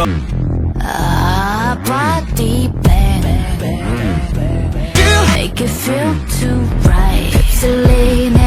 Ah, body bag. Make it feel too right. Pipsaline.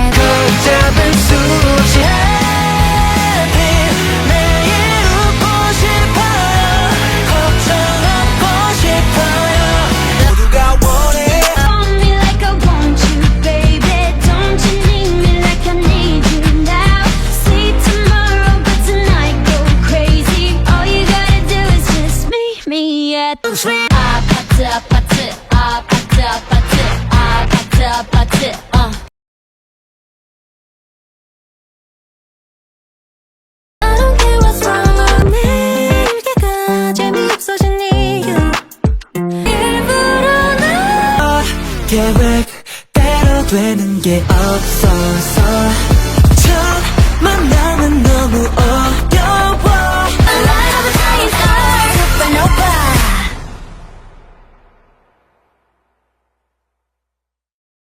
아파트 아파트 아파트 아파트 아파트 아파트 어. 아, 계획대로 되는 게 없어서